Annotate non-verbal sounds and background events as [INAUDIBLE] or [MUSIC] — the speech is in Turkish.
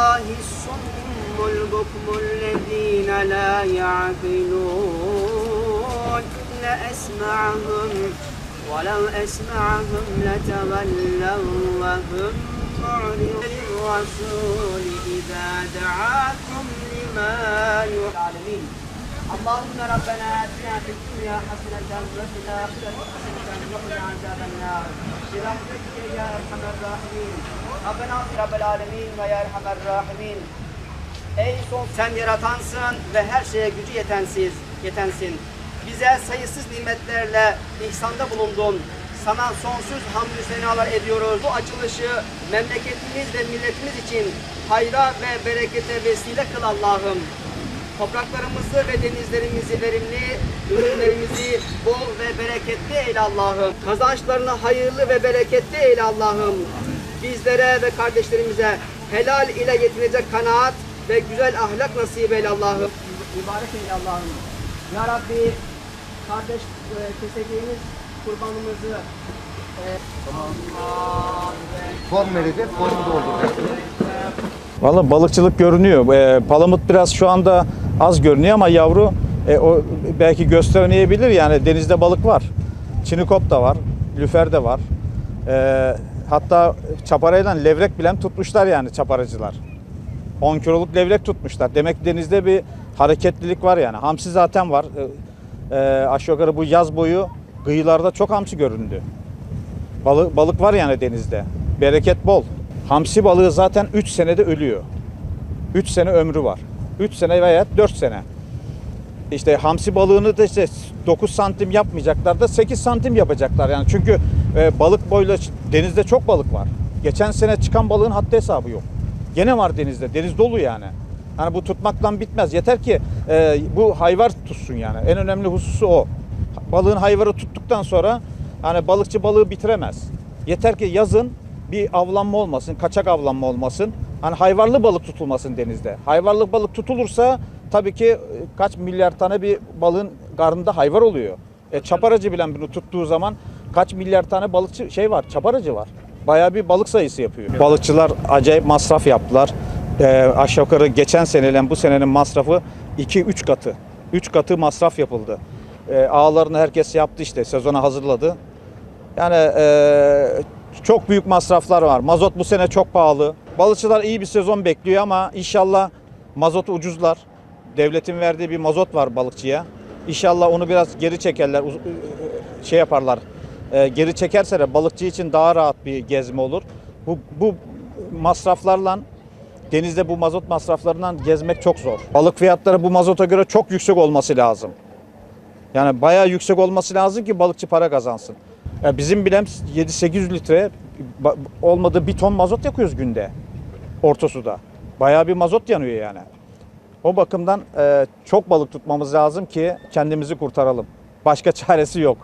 الله الصم البكم الذين لا يعقلون. لأسمعهم ولو أسمعهم لتولوا وهم معرضون الرسول إذا دعاكم لما يعلمين اللهم ربنا آتنا في الدنيا حسنة وفي الآخرة حسنة وقنا عذاب النار. برحمتك يا أرحم الراحمين. Rabbena Rabbel Alemin ve Yerhamer Rahimin. Ey son sen yaratansın ve her şeye gücü yetensiz, yetensin. Bize sayısız nimetlerle ihsanda bulundun. Sana sonsuz hamdü senalar ediyoruz. Bu açılışı memleketimiz ve milletimiz için hayra ve berekete vesile kıl Allah'ım. Topraklarımızı ve denizlerimizi verimli, ürünlerimizi bol ve bereketli eyle Allah'ım. Kazançlarını hayırlı ve bereketli eyle Allah'ım. Bizlere ve kardeşlerimize helal ile yetinecek kanaat ve güzel ahlak nasip eyle Allah'ım. Mübarek eyle Allah'ım. Ya Rabbi kardeş e, keseceğimiz kurbanımızı e, Form verecek, formu dolduracaksınız. Valla balıkçılık görünüyor. Ee, palamut biraz şu anda az görünüyor ama yavru e, o belki göstermeyebilir yani denizde balık var. Çinikop da var, lüfer de var. Ee, hatta çaparayla levrek bilen tutmuşlar yani çaparacılar. 10 kiloluk levrek tutmuşlar. Demek denizde bir hareketlilik var yani. Hamsi zaten var. Ee, e, aşağı yukarı bu yaz boyu kıyılarda çok hamsi göründü. Balık, balık var yani denizde. Bereket bol. Hamsi balığı zaten 3 senede ölüyor. 3 sene ömrü var. 3 sene veya 4 sene. İşte hamsi balığını da işte 9 santim yapmayacaklar da 8 santim yapacaklar yani. Çünkü e, balık boyla denizde çok balık var. Geçen sene çıkan balığın haddi hesabı yok. Gene var denizde. Deniz dolu yani. Hani bu tutmaktan bitmez. Yeter ki e, bu hayvar tutsun yani. En önemli hususu o. Balığın hayvarı tuttuktan sonra hani balıkçı balığı bitiremez. Yeter ki yazın bir avlanma olmasın, kaçak avlanma olmasın. Hani hayvarlı balık tutulmasın denizde. Hayvarlı balık tutulursa tabii ki e, kaç milyar tane bir balığın karnında hayvar oluyor. E, çaparacı bilen bunu tuttuğu zaman kaç milyar tane balıkçı şey var, çaparacı var. Bayağı bir balık sayısı yapıyor. Balıkçılar acayip masraf yaptılar. E, aşağı yukarı geçen seneyle bu senenin masrafı 2-3 katı. 3 katı masraf yapıldı. E, ağlarını herkes yaptı işte, sezona hazırladı. Yani e, çok büyük masraflar var. Mazot bu sene çok pahalı. Balıkçılar iyi bir sezon bekliyor ama inşallah mazot ucuzlar. Devletin verdiği bir mazot var balıkçıya. İnşallah onu biraz geri çekerler, şey yaparlar. E, geri çekerse de balıkçı için daha rahat bir gezme olur. Bu, bu masraflarla denizde bu mazot masraflarından gezmek çok zor. Balık fiyatları bu mazota göre çok yüksek olması lazım. Yani bayağı yüksek olması lazım ki balıkçı para kazansın. Ya bizim bilem 7-800 litre ba- olmadı bir ton mazot yakıyoruz günde orta suda. Bayağı bir mazot yanıyor yani. O bakımdan e, çok balık tutmamız lazım ki kendimizi kurtaralım. Başka [LAUGHS] çaresi yok.